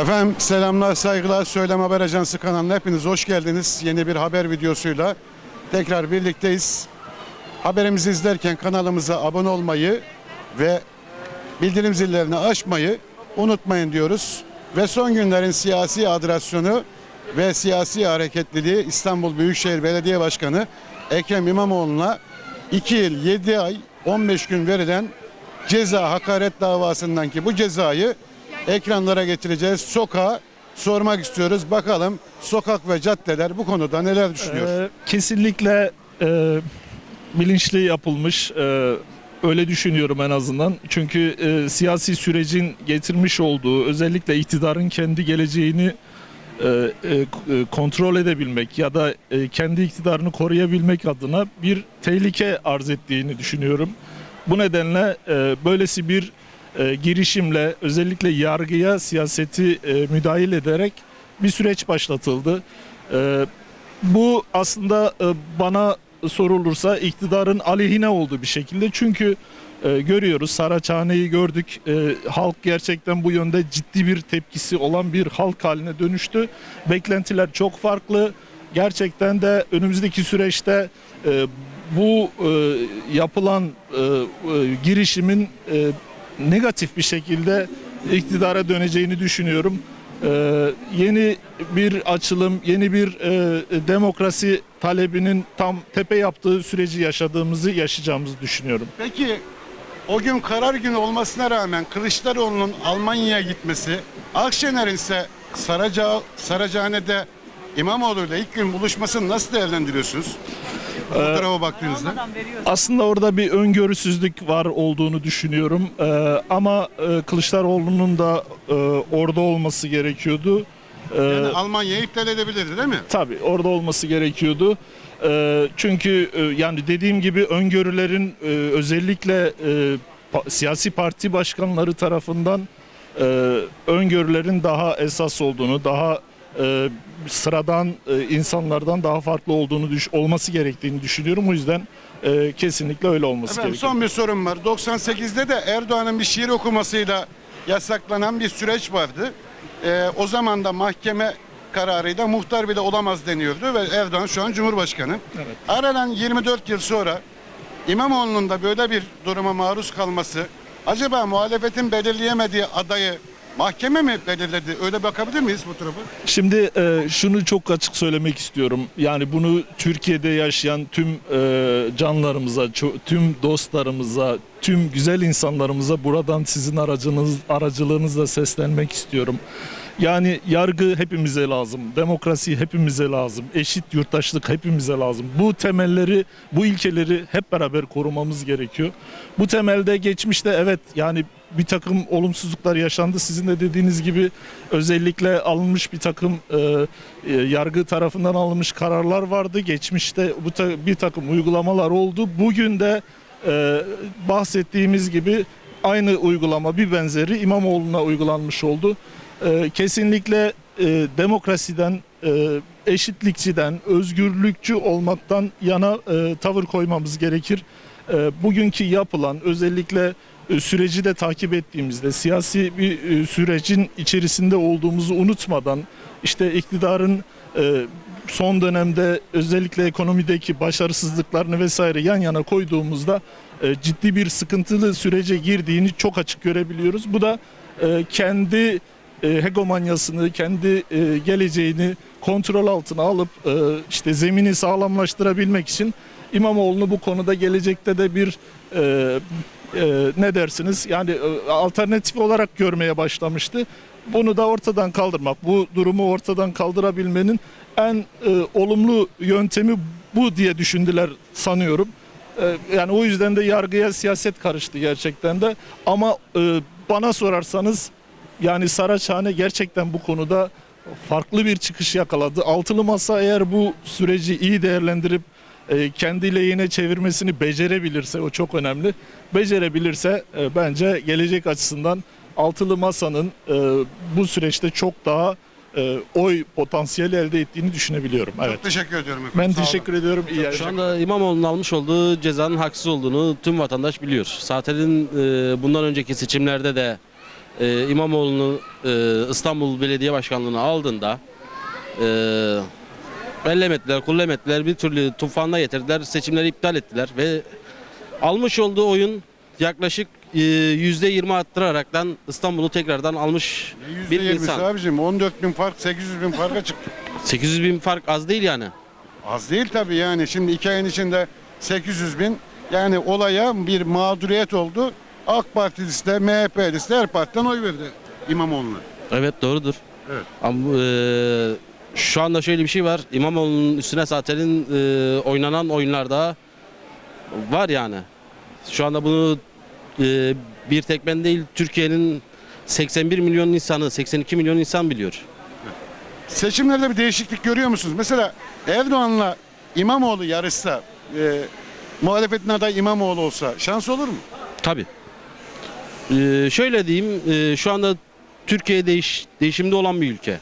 Efendim selamlar, saygılar. Söylem Haber Ajansı kanalına hepiniz hoş geldiniz. Yeni bir haber videosuyla tekrar birlikteyiz. Haberimizi izlerken kanalımıza abone olmayı ve bildirim zillerini açmayı unutmayın diyoruz. Ve son günlerin siyasi adrasyonu ve siyasi hareketliliği İstanbul Büyükşehir Belediye Başkanı Ekrem İmamoğlu'na 2 yıl 7 ay 15 gün verilen ceza hakaret davasından ki bu cezayı ekranlara getireceğiz. Sokağa sormak istiyoruz. Bakalım sokak ve caddeler bu konuda neler düşünüyor? Ee, kesinlikle e, bilinçli yapılmış. e, öyle düşünüyorum en azından. Çünkü e, siyasi sürecin getirmiş olduğu özellikle iktidarın kendi geleceğini e, e, e, kontrol edebilmek ya da e, kendi iktidarını koruyabilmek adına bir tehlike arz ettiğini düşünüyorum. Bu nedenle e, böylesi bir e, girişimle özellikle yargıya siyaseti e, müdahil ederek bir süreç başlatıldı. E, bu aslında e, bana sorulursa iktidarın aleyhine olduğu bir şekilde. Çünkü e, görüyoruz Saraçhane'yi gördük. E, halk gerçekten bu yönde ciddi bir tepkisi olan bir halk haline dönüştü. Beklentiler çok farklı. Gerçekten de önümüzdeki süreçte e, bu e, yapılan e, e, girişimin e, negatif bir şekilde iktidara döneceğini düşünüyorum. Ee, yeni bir açılım, yeni bir e, demokrasi talebinin tam tepe yaptığı süreci yaşadığımızı, yaşayacağımızı düşünüyorum. Peki o gün karar günü olmasına rağmen Kılıçdaroğlu'nun Almanya'ya gitmesi, Akşener'in ise Saraca, Saracahane'de İmamoğlu'yla ilk gün buluşmasını nasıl değerlendiriyorsunuz? Bu tarafa baktığınızda. Aslında orada bir öngörüsüzlük var olduğunu düşünüyorum. Ee, ama e, Kılıçdaroğlu'nun da e, orada olması gerekiyordu. Ee, Yani Almanya'yı iptal edebilirdi değil mi? Tabii orada olması gerekiyordu. Ee, çünkü e, yani dediğim gibi öngörülerin e, özellikle e, pa- siyasi parti başkanları tarafından e, öngörülerin daha esas olduğunu, daha e, sıradan e, insanlardan daha farklı olduğunu düş olması gerektiğini düşünüyorum. O yüzden e, kesinlikle öyle olması Efendim gerekiyor. son bir sorum var. 98'de de Erdoğan'ın bir şiir okumasıyla yasaklanan bir süreç vardı. Ee, o zaman da mahkeme kararıyla muhtar bile olamaz deniyordu ve Erdoğan şu an Cumhurbaşkanı. Evet. Aradan 24 yıl sonra İmamoğlu'nun da böyle bir duruma maruz kalması acaba muhalefetin belirleyemediği adayı mahkeme mi belirledi? Öyle bakabilir miyiz bu tarafa? Şimdi e, şunu çok açık söylemek istiyorum. Yani bunu Türkiye'de yaşayan tüm e, canlarımıza, tüm dostlarımıza, tüm güzel insanlarımıza buradan sizin aracınız aracılığınızla seslenmek istiyorum. Yani yargı hepimize lazım, demokrasi hepimize lazım, eşit yurttaşlık hepimize lazım. Bu temelleri, bu ilkeleri hep beraber korumamız gerekiyor. Bu temelde geçmişte evet yani bir takım olumsuzluklar yaşandı. Sizin de dediğiniz gibi özellikle alınmış bir takım e, e, yargı tarafından alınmış kararlar vardı. Geçmişte bu ta- bir takım uygulamalar oldu. Bugün de e, bahsettiğimiz gibi aynı uygulama bir benzeri İmamoğlu'na uygulanmış oldu. E, kesinlikle e, demokrasiden, e, eşitlikçiden, özgürlükçü olmaktan yana e, tavır koymamız gerekir. E, bugünkü yapılan özellikle süreci de takip ettiğimizde siyasi bir sürecin içerisinde olduğumuzu unutmadan işte iktidarın son dönemde özellikle ekonomideki başarısızlıklarını vesaire yan yana koyduğumuzda ciddi bir sıkıntılı sürece girdiğini çok açık görebiliyoruz. Bu da e, kendi e, hegemonyasını, kendi e, geleceğini kontrol altına alıp e, işte zemini sağlamlaştırabilmek için İmamoğlu'nu bu konuda gelecekte de bir e, e, ne dersiniz yani alternatif olarak görmeye başlamıştı. Bunu da ortadan kaldırmak, bu durumu ortadan kaldırabilmenin en olumlu yöntemi bu diye düşündüler sanıyorum. Yani o yüzden de yargıya siyaset karıştı gerçekten de. Ama bana sorarsanız yani Saraçhane gerçekten bu konuda farklı bir çıkış yakaladı. Altılı Masa eğer bu süreci iyi değerlendirip e, kendi lehine çevirmesini becerebilirse o çok önemli. Becerebilirse e, bence gelecek açısından Altılı Masa'nın e, bu süreçte çok daha e, oy potansiyeli elde ettiğini düşünebiliyorum. Evet. Çok teşekkür ediyorum efendim. Ben Sağ olun. teşekkür ediyorum. İyi Şu anda İmamoğlu'nun almış olduğu cezanın haksız olduğunu tüm vatandaş biliyor. E, bundan önceki seçimlerde de e, İmamoğlu'nu e, İstanbul Belediye Başkanlığı'na aldığında e, bellemediler, kullemediler, bir türlü tufanla getirdiler, seçimleri iptal ettiler ve almış olduğu oyun yaklaşık e, %20 arttıraraktan İstanbul'u tekrardan almış bir %20'si insan. abicim 14 bin fark 800 bin farka çıktı. 800 bin fark az değil yani. Az değil tabii yani şimdi iki ayın içinde 800 bin yani olaya bir mağduriyet oldu. AK Partilisi de MHP'lisi de her partiden oy verdi İmamoğlu'na. Evet doğrudur. Evet. Ama e, şu anda şöyle bir şey var. İmamoğlu'nun üstüne zaten e, oynanan oyunlarda var yani. Şu anda bunu e, bir tek ben değil Türkiye'nin 81 milyon insanı, 82 milyon insan biliyor. Seçimlerde bir değişiklik görüyor musunuz? Mesela Erdoğan'la İmamoğlu yarışsa, e, muhalefetin adayı İmamoğlu olsa şans olur mu? Tabii. E, şöyle diyeyim, e, şu anda Türkiye değiş, değişimde olan bir ülke.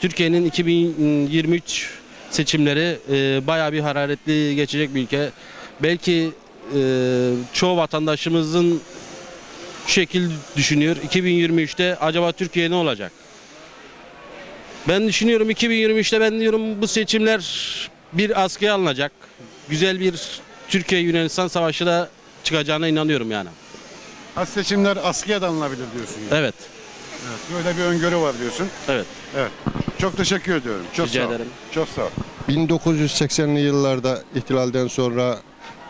Türkiye'nin 2023 seçimleri e, bayağı bir hararetli geçecek bir ülke. Belki e, çoğu vatandaşımızın şu şekil düşünüyor. 2023'te acaba Türkiye ne olacak? Ben düşünüyorum 2023'te ben diyorum bu seçimler bir askıya alınacak. Güzel bir Türkiye Yunanistan savaşı da çıkacağına inanıyorum yani. Az seçimler askıya da alınabilir diyorsun. Yani. Evet. Evet, Böyle bir öngörü var diyorsun. Evet. Evet. Çok teşekkür ediyorum. Çok Rica sağ ol. ederim. Çok sağ ol. 1980'li yıllarda ihtilalden sonra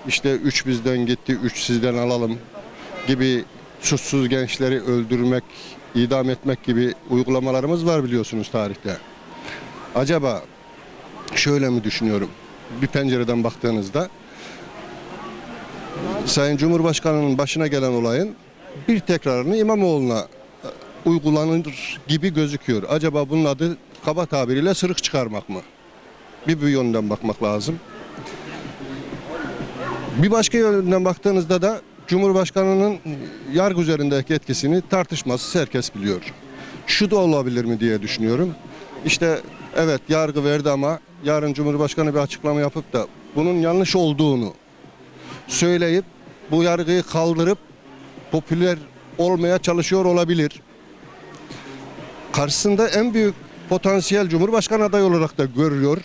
işte üç bizden gitti, üç sizden alalım gibi suçsuz gençleri öldürmek, idam etmek gibi uygulamalarımız var biliyorsunuz tarihte. Acaba şöyle mi düşünüyorum? Bir pencereden baktığınızda Sayın Cumhurbaşkanı'nın başına gelen olayın bir tekrarını İmamoğlu'na e, uygulanır gibi gözüküyor. Acaba bunun adı kaba tabiriyle sırık çıkarmak mı? Bir bu yönden bakmak lazım. Bir başka yönden baktığınızda da Cumhurbaşkanı'nın yargı üzerindeki etkisini tartışmasız herkes biliyor. Şu da olabilir mi diye düşünüyorum. İşte evet yargı verdi ama yarın Cumhurbaşkanı bir açıklama yapıp da bunun yanlış olduğunu söyleyip bu yargıyı kaldırıp popüler olmaya çalışıyor olabilir. Karşısında en büyük potansiyel Cumhurbaşkanı adayı olarak da görüyor.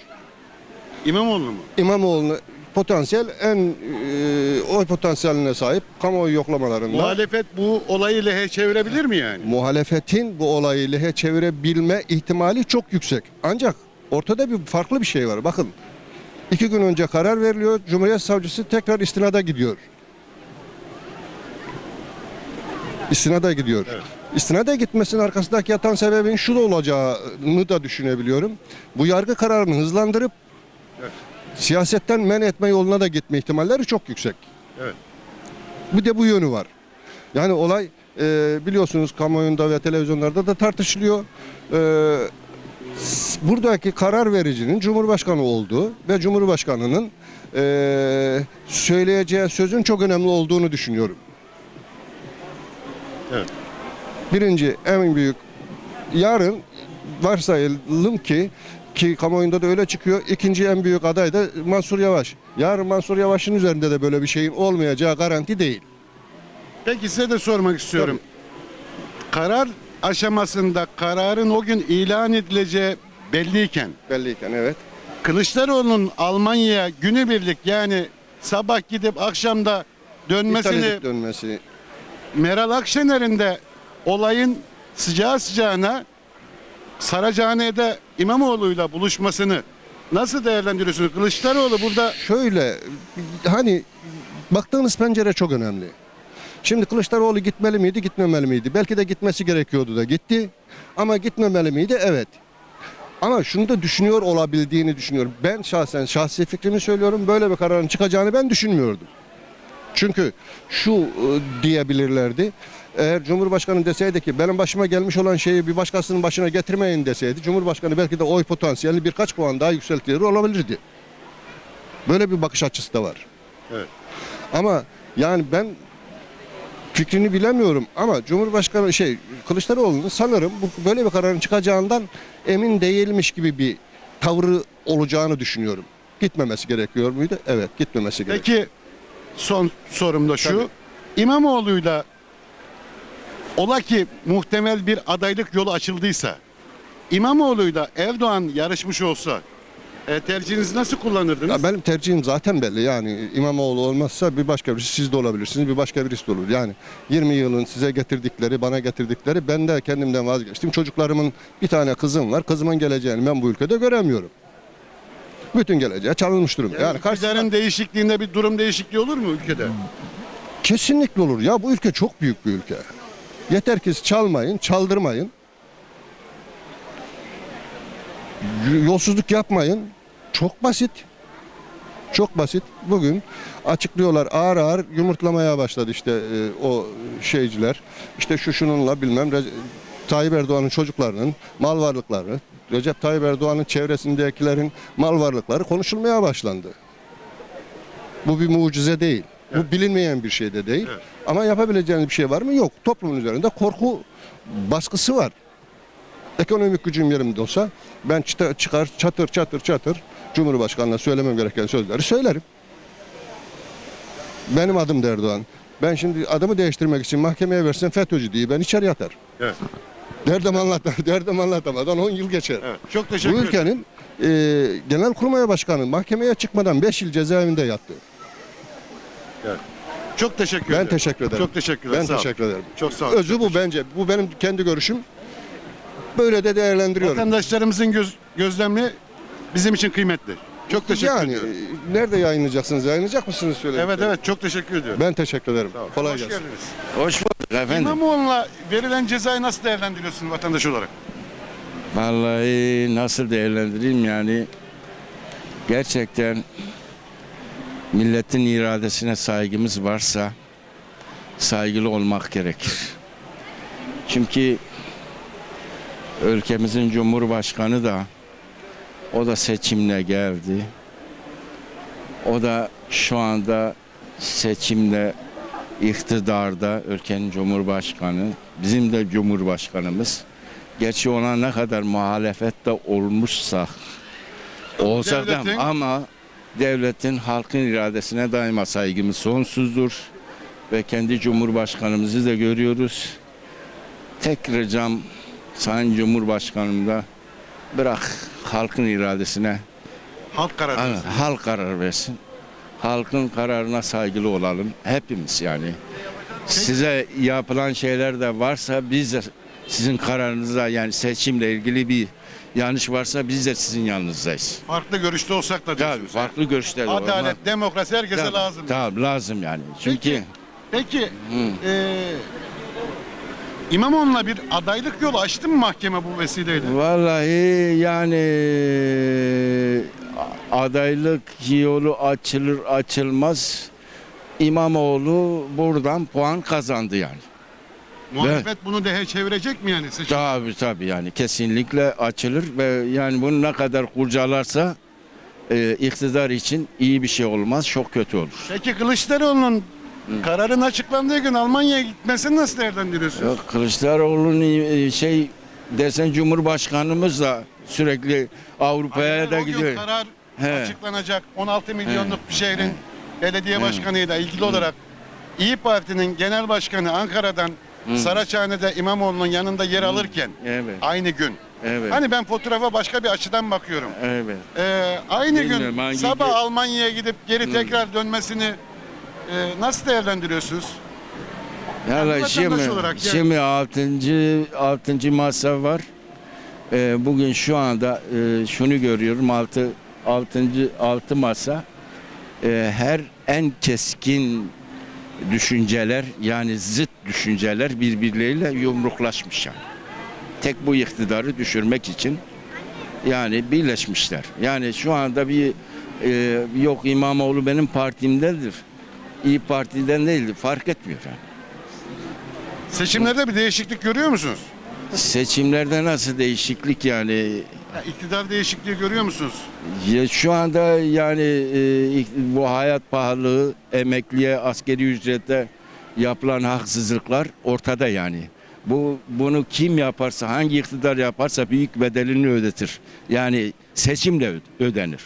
İmamoğlu mu? İmamoğlu'nu potansiyel en e, oy potansiyeline sahip kamuoyu yoklamalarında Muhalefet bu olayı lehe çevirebilir mi yani? muhalefetin bu olayı lehe çevirebilme ihtimali çok yüksek. Ancak ortada bir farklı bir şey var. Bakın iki gün önce karar veriliyor. Cumhuriyet Savcısı tekrar istinada gidiyor. İstinada gidiyor. İstinada gitmesinin arkasındaki yatan sebebin şu da olacağını da düşünebiliyorum. Bu yargı kararını hızlandırıp siyasetten men etme yoluna da gitme ihtimalleri çok yüksek. Evet. Bir de bu yönü var. Yani olay e, biliyorsunuz kamuoyunda ve televizyonlarda da tartışılıyor. E, buradaki karar vericinin Cumhurbaşkanı olduğu ve Cumhurbaşkanı'nın e, söyleyeceği sözün çok önemli olduğunu düşünüyorum. Evet. Birinci en büyük yarın varsayalım ki ki kamuoyunda da öyle çıkıyor. İkinci en büyük aday da Mansur Yavaş. Yarın Mansur Yavaş'ın üzerinde de böyle bir şeyin olmayacağı garanti değil. Peki size de sormak istiyorum. Karar aşamasında kararın o gün ilan edileceği belliyken Belliyken evet. Kılıçdaroğlu'nun Almanya'ya günübirlik yani sabah gidip akşamda İptal dönmesini edip dönmesi. Meral Akşener'in de olayın sıcağı sıcağına Saracahane'de İmamoğlu'yla buluşmasını nasıl değerlendiriyorsunuz? Kılıçdaroğlu burada Şöyle hani baktığınız pencere çok önemli. Şimdi Kılıçdaroğlu gitmeli miydi, gitmemeli miydi? Belki de gitmesi gerekiyordu da gitti. Ama gitmemeli miydi? Evet. Ama şunu da düşünüyor olabildiğini düşünüyorum. Ben şahsen şahsi fikrimi söylüyorum. Böyle bir kararın çıkacağını ben düşünmüyordum. Çünkü şu e, diyebilirlerdi. Eğer Cumhurbaşkanı deseydi ki benim başıma gelmiş olan şeyi bir başkasının başına getirmeyin deseydi Cumhurbaşkanı belki de oy potansiyelini birkaç puan daha yükseltiyor olabilirdi. Böyle bir bakış açısı da var. Evet. Ama yani ben fikrini bilemiyorum ama Cumhurbaşkanı şey Kılıçdaroğlu'nun sanırım bu böyle bir kararın çıkacağından emin değilmiş gibi bir tavrı olacağını düşünüyorum. Gitmemesi gerekiyor muydu? Evet, gitmemesi gerekiyor. peki son sorum da şu. Tabii. İmamoğlu'yla Ola ki muhtemel bir adaylık yolu açıldıysa İmamoğlu'yla Erdoğan yarışmış olsa e, tercihinizi nasıl kullanırdınız? Ya benim tercihim zaten belli. Yani İmamoğlu olmazsa bir başka birisi siz de olabilirsiniz, bir başka birisi de olur. Yani 20 yılın size getirdikleri, bana getirdikleri ben de kendimden vazgeçtim. Çocuklarımın bir tane kızım var. Kızımın geleceğini ben bu ülkede göremiyorum. Bütün geleceği çalınmış durumda. Yani, Yani iktidarın değişikliğinde bir durum değişikliği olur mu ülkede? Kesinlikle olur. Ya bu ülke çok büyük bir ülke. Yeter ki çalmayın, çaldırmayın. Yolsuzluk yapmayın. Çok basit. Çok basit. Bugün açıklıyorlar ağır ağır yumurtlamaya başladı işte e, o şeyciler. İşte şu şununla bilmem Rece- Tayyip Erdoğan'ın çocuklarının mal varlıkları, Recep Tayyip Erdoğan'ın çevresindekilerin mal varlıkları konuşulmaya başlandı. Bu bir mucize değil. Bu bilinmeyen bir şey de değil. Evet. Ama yapabileceğiniz bir şey var mı? Yok. Toplumun üzerinde korku baskısı var. Ekonomik gücüm yerimde olsa ben çıta- çıkar çatır çatır çatır Cumhurbaşkanı'na söylemem gereken sözleri söylerim. Benim adım da Erdoğan. Ben şimdi adımı değiştirmek için mahkemeye versem FETÖ'cü diye ben içeri yatar. Evet. Derdim anlat, derdim anlatamadan 10 yıl geçer. Evet. Çok teşekkür Bu ülkenin e, genel kurmay başkanı mahkemeye çıkmadan 5 yıl cezaevinde yattı. Çok teşekkür Ben ederim. teşekkür ederim. Çok teşekkür ederim. Ben Sağ teşekkür ederim. Çok sağ ol. Özü bu bence. Bu benim kendi görüşüm. Böyle de değerlendiriyorum. Vatandaşlarımızın göz, gözlemli bizim için kıymetli. Çok teşekkür yani ediyorum. e, nerede yayınlayacaksınız? Yayınlayacak mısınız söyle. Evet evet çok teşekkür ediyorum. Ben teşekkür ederim. Sağ ol. Kolay Hoş gelsin. geldiniz. Hoş bulduk efendim. İmamoğlu'na verilen cezayı nasıl değerlendiriyorsun vatandaş olarak? Vallahi nasıl değerlendireyim yani gerçekten milletin iradesine saygımız varsa saygılı olmak gerekir. Çünkü ülkemizin cumhurbaşkanı da o da seçimle geldi. O da şu anda seçimle iktidarda ülkenin cumhurbaşkanı, bizim de cumhurbaşkanımız. Gerçi ona ne kadar muhalefette olmuşsa olsa da Devletin- ama devletin halkın iradesine daima saygımız sonsuzdur ve kendi cumhurbaşkanımızı da görüyoruz. Tek ricam Sayın Cumhurbaşkanım da bırak halkın iradesine Halk karar versin. halk karar versin. Halkın kararına saygılı olalım hepimiz yani. Size yapılan şeyler de varsa biz de sizin kararınıza yani seçimle ilgili bir yanlış varsa biz de sizin yanınızdayız. Farklı görüşte olsak da Tabii diyorsunuz. farklı görüşler. Adalet, demokrasi herkese Tabii, lazım. Tabii lazım yani. Çünkü Peki, peki Hı. İmamoğlu'na bir adaylık yolu açtı mı mahkeme bu vesileyle? Vallahi yani adaylık yolu açılır açılmaz İmamoğlu buradan puan kazandı yani. Muhalefet bunu dehe çevirecek mi yani seçim? Tabii tabii yani kesinlikle açılır ve yani bunu ne kadar kurcalarsa e, iktidar için iyi bir şey olmaz, çok kötü olur. Peki Kılıçdaroğlu'nun kararın açıklandığı gün Almanya'ya gitmesini nasıl değerlendiriyorsunuz? Yok, Kılıçdaroğlu'nun e, şey dersen Cumhurbaşkanımız da sürekli Avrupa'ya da o gün gidiyor. karar He. açıklanacak 16 milyonluk bir şehrin belediye başkanıyla ilgili olarak İyi Parti'nin genel başkanı Ankara'dan Saraçhane'de İmamoğlu'nun yanında yer alırken Evet, aynı gün. evet, Hani ben fotoğrafa başka bir açıdan bakıyorum. evet. Ee, aynı Bilmiyorum, gün hangi sabah Almanya'ya gidip geri tekrar dönmesini e, nasıl değerlendiriyorsunuz? Yani vatandaş şimdi, olarak yani- şimdi altıncı, altıncı masa var. Ee, bugün şu anda e, şunu görüyorum altı, altıncı, altı masa e, her en keskin düşünceler yani zıt düşünceler birbirleriyle yumruklaşmış yani. Tek bu iktidarı düşürmek için yani birleşmişler. Yani şu anda bir e, yok İmamoğlu benim partimdendir. İyi Parti'den değildir. Fark etmiyor yani. Seçimlerde bir değişiklik görüyor musunuz? Seçimlerde nasıl değişiklik yani? Ya, iktidar değişikliği görüyor musunuz? Ya şu anda yani e, bu hayat pahalılığı, emekliye, askeri ücrete yapılan haksızlıklar ortada yani. Bu bunu kim yaparsa, hangi iktidar yaparsa büyük bedelini ödetir. Yani seçimle ö- ödenir.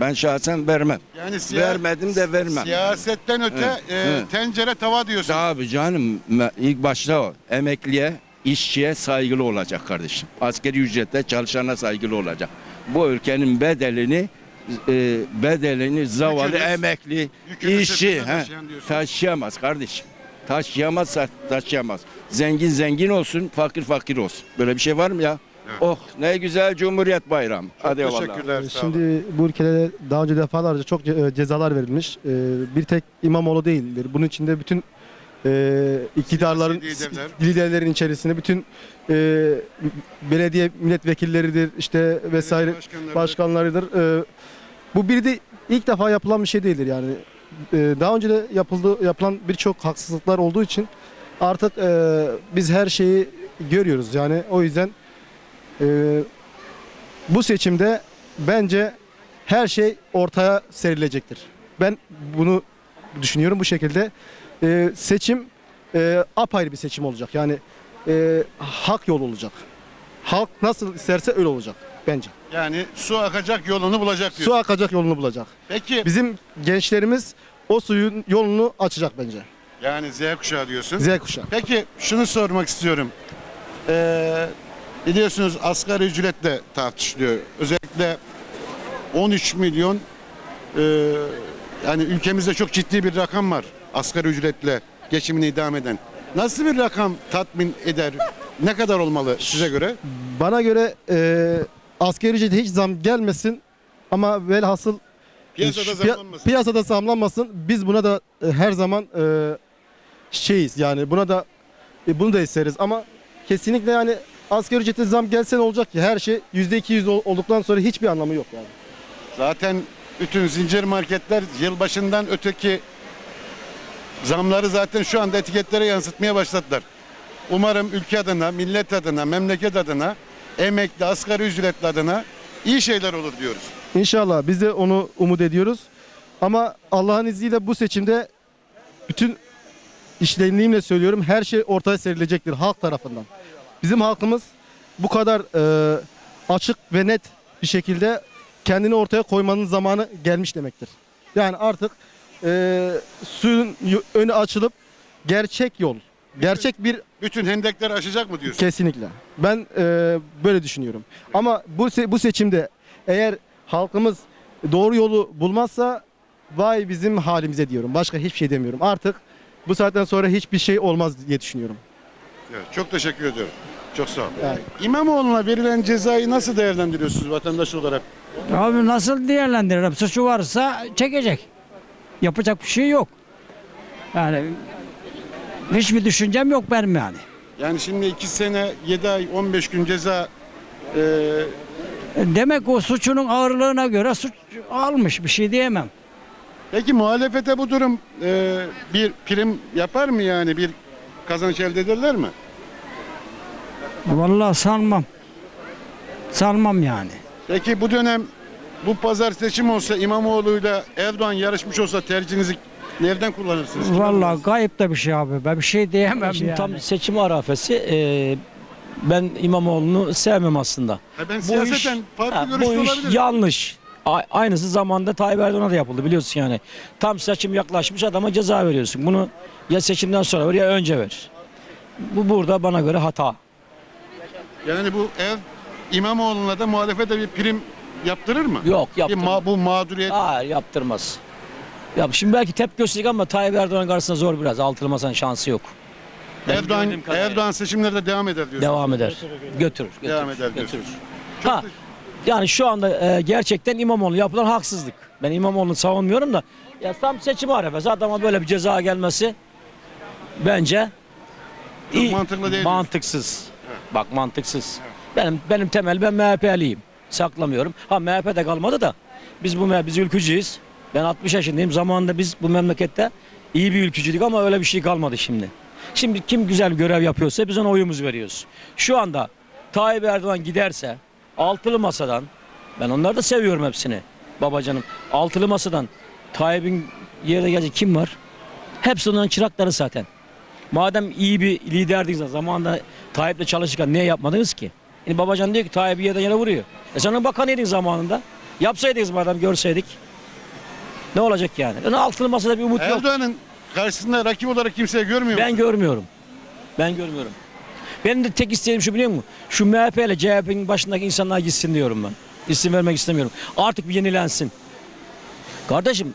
Ben şahsen vermem. Yani siya- Vermedim de vermem. Siyasetten öte e, evet. tencere tava diyorsun. Tabii canım ilk başta o. Emekliye, işçiye saygılı olacak kardeşim. Askeri ücrette çalışana saygılı olacak. Bu ülkenin bedelini e, bedelini zavallı Yükünü- emekli, yükünü işçi sırtında he, taşıyan diyorsun. taşıyamaz kardeşim. Taşıyamazsa taşıyamaz. Zengin zengin olsun, fakir fakir olsun. Böyle bir şey var mı ya? Oh ne güzel Cumhuriyet Bayramı. Hadi eyvallah. Teşekkürler. sağ olun. Şimdi bu ülkede daha önce defalarca çok e, cezalar verilmiş. Ee, Bir tek İmamoğlu değildir. Bunun içinde bütün e, iktidarların liderler. liderlerin içerisinde bütün e, belediye milletvekilleridir işte vesaire Başkanları- başkanlarıdır. Ee, Bu bir de ilk defa yapılan bir şey değildir yani. Ee, Daha önce de yapıldı yapılan birçok haksızlıklar olduğu için artık e, biz her şeyi görüyoruz yani o yüzden e, bu seçimde bence her şey ortaya serilecektir. Ben bunu düşünüyorum bu şekilde. Ee, seçim e, apayrı bir seçim olacak. Yani e, hak yol olacak. Halk nasıl isterse öyle olacak bence. Yani su akacak yolunu bulacak diyorsun. Su akacak yolunu bulacak. Peki Bizim gençlerimiz o suyun yolunu açacak bence. yani Z kuşağı diyorsun. Z kuşağı. Peki şunu sormak istiyorum. Ee, biliyorsunuz asgari ücretle tartışılıyor. Özellikle 13 milyon e, yani ülkemizde çok ciddi bir rakam var asgari ücretle geçimini idame eden. Nasıl bir rakam tatmin eder? Ne kadar olmalı size göre? Bana göre e, asgari ücrete hiç zam gelmesin ama velhasıl Piyasada Piya- zamlanmasın. Piyasada zamlanmasın. Biz buna da e, her zaman e, şeyiz yani buna da e, bunu da isteriz ama kesinlikle yani asgari ücrete zam gelse ne olacak ki? Her şey %200 ol- olduktan sonra hiçbir anlamı yok yani. Zaten bütün zincir marketler yılbaşından öteki zamları zaten şu anda etiketlere yansıtmaya başladılar. Umarım ülke adına, millet adına, memleket adına, emekli, asgari ücretli adına iyi şeyler olur diyoruz. İnşallah biz de onu umut ediyoruz. Ama Allah'ın izniyle bu seçimde bütün işlenliğimle söylüyorum her şey ortaya serilecektir halk tarafından. Bizim halkımız bu kadar e, açık ve net bir şekilde kendini ortaya koymanın zamanı gelmiş demektir. Yani artık e, suyun önü açılıp gerçek yol, gerçek bir Bütün hendekleri aşacak mı diyorsun? Kesinlikle. Ben e, böyle düşünüyorum. Ama bu se- bu seçimde eğer halkımız doğru yolu bulmazsa vay bizim halimize diyorum. Başka hiçbir şey demiyorum. Artık bu saatten sonra hiçbir şey olmaz diye düşünüyorum. Evet, çok teşekkür ediyorum. Çok sağ olun. Yani. İmamoğlu'na verilen cezayı nasıl değerlendiriyorsunuz vatandaş olarak? Abi nasıl değerlendiririm? Suçu varsa çekecek. Yapacak bir şey yok. Yani hiçbir düşüncem yok benim yani. Yani şimdi 2 sene 7 ay 15 gün ceza e, Demek o suçunun ağırlığına göre suç almış bir şey diyemem. Peki muhalefete bu durum e, bir prim yapar mı yani bir kazanç elde ederler mi? Vallahi sanmam. Sanmam yani. Peki bu dönem bu pazar seçim olsa İmamoğlu'yla Erdoğan yarışmış olsa tercihinizi nereden kullanırsınız? Vallahi gayip de bir şey abi. Ben bir şey diyemem Şimdi yani. tam seçim arafesi e, ben İmamoğlu'nu sevmem aslında. Ha ben Bu siyaseten iş, farklı ha, görüşlü bu iş olabilirim. yanlış. A- Aynısı zamanda Tayyip Erdoğan'a da yapıldı biliyorsun yani. Tam seçim yaklaşmış adama ceza veriyorsun. Bunu ya seçimden sonra ver ya önce ver. Bu burada bana göre hata. Yani bu ev İmamoğlu'na da muhalefete bir prim yaptırır mı? Yok Bir yaptırmaz. ma- bu mağduriyet Hayır yaptırmaz. Ya şimdi belki tepki gösterecek ama Tayyip Erdoğan karşısında zor biraz. Altılı masanın şansı yok. Benim Erdoğan. Erdoğan seçimlerde devam eder diyorsun. Devam eder. Götürür. götürür Devam eder diyorsun. götürür. Çok Ha, Yani şu anda e, gerçekten İmamoğlu yapılan haksızlık. Ben İmamoğlu'nu savunmuyorum da ya tam seçim arefesi adama böyle bir ceza gelmesi bence Çok iyi- mantıklı değil. Mantıksız. Bak mantıksız. Benim benim temel ben MHP'liyim. Saklamıyorum. Ha MHP'de kalmadı da biz bu biz ülkücüyüz. Ben 60 yaşındayım. Zamanında biz bu memlekette iyi bir ülkücüydük ama öyle bir şey kalmadı şimdi. Şimdi kim güzel görev yapıyorsa biz ona oyumuzu veriyoruz. Şu anda Tayyip Erdoğan giderse altılı masadan ben onları da seviyorum hepsini. Babacanım altılı masadan Tayyip'in yerine gelecek kim var? Hepsi onların çırakları zaten. Madem iyi bir liderdiniz zamanında Tayyip'le çalışırken niye yapmadınız ki? Yani babacan diyor ki Tayyip'i yerden yere vuruyor. E sen onun bakanıydın zamanında. Yapsaydınız madem görseydik. Ne olacak yani? Yani altılı masada bir umut yok. Erdoğan'ın karşısında rakip olarak kimseyi görmüyor Ben musun? görmüyorum. Ben görmüyorum. Benim de tek isteğim şu biliyor musun? Şu MHP ile CHP'nin başındaki insanlar gitsin diyorum ben. İsim vermek istemiyorum. Artık bir yenilensin. Kardeşim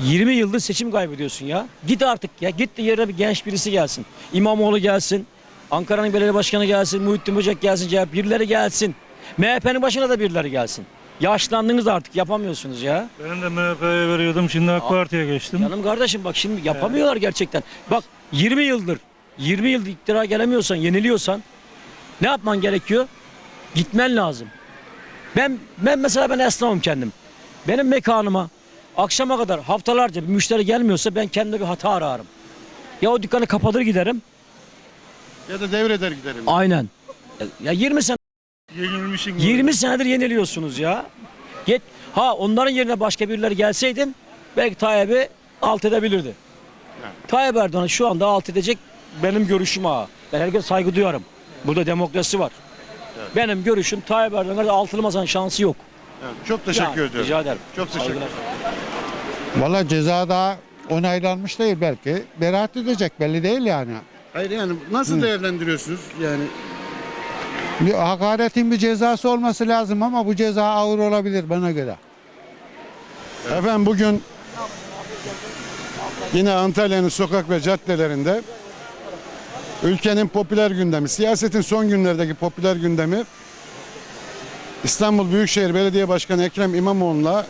20 yıldır seçim kaybediyorsun ya. Git artık ya. Git de yerine bir genç birisi gelsin. İmamoğlu gelsin. Ankara'nın belediye başkanı gelsin. Muhittin Böcek gelsin. CHP birileri gelsin. MHP'nin başına da birileri gelsin. Yaşlandınız artık yapamıyorsunuz ya. Ben de MHP'ye veriyordum şimdi AK Parti'ye geçtim. Canım kardeşim bak şimdi yapamıyorlar gerçekten. Bak 20 yıldır 20 yıldır iktidara gelemiyorsan, yeniliyorsan ne yapman gerekiyor? Gitmen lazım. Ben ben mesela ben esnafım kendim. Benim mekanıma akşama kadar haftalarca bir müşteri gelmiyorsa ben kendime bir hata ararım. Ya o dükkanı kapatır giderim. Ya da devreder giderim. Aynen. Ya 20 sene Yenilmişim. 20 senedir yeniliyorsunuz ya. Git ha onların yerine başka birileri gelseydin belki Tayyip'i alt edebilirdi. Tayyip Erdoğan şu anda alt edecek benim görüşüm ha. Ben herkese saygı duyarım. Burada demokrasi var. Benim görüşüm Tayyip Erdoğan'a altılı masanın şansı yok. Evet, çok teşekkür Ya, ediyorum. Rica ederim. Çok teşekkür ederim. Valla ceza daha onaylanmış değil belki. Beraat edecek belli değil yani. Hayır yani nasıl değerlendiriyorsunuz? Yani Bir hakaretin bir cezası olması lazım ama bu ceza ağır olabilir bana göre. Efendim bugün yine Antalya'nın sokak ve caddelerinde ülkenin popüler gündemi, siyasetin son günlerdeki popüler gündemi İstanbul Büyükşehir Belediye Başkanı Ekrem İmamoğlu'na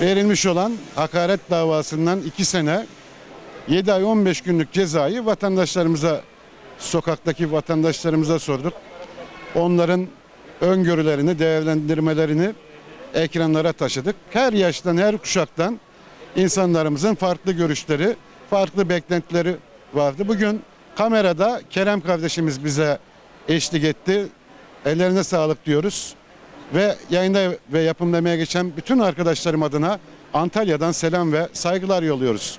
verilmiş olan hakaret davasından 2 sene 7 ay 15 günlük cezayı vatandaşlarımıza sokaktaki vatandaşlarımıza sorduk. Onların öngörülerini, değerlendirmelerini ekranlara taşıdık. Her yaştan, her kuşaktan insanlarımızın farklı görüşleri, farklı beklentileri vardı. Bugün kamerada Kerem kardeşimiz bize eşlik etti. Ellerine sağlık diyoruz. Ve yayında ve yapımlamaya geçen bütün arkadaşlarım adına Antalya'dan selam ve saygılar yolluyoruz.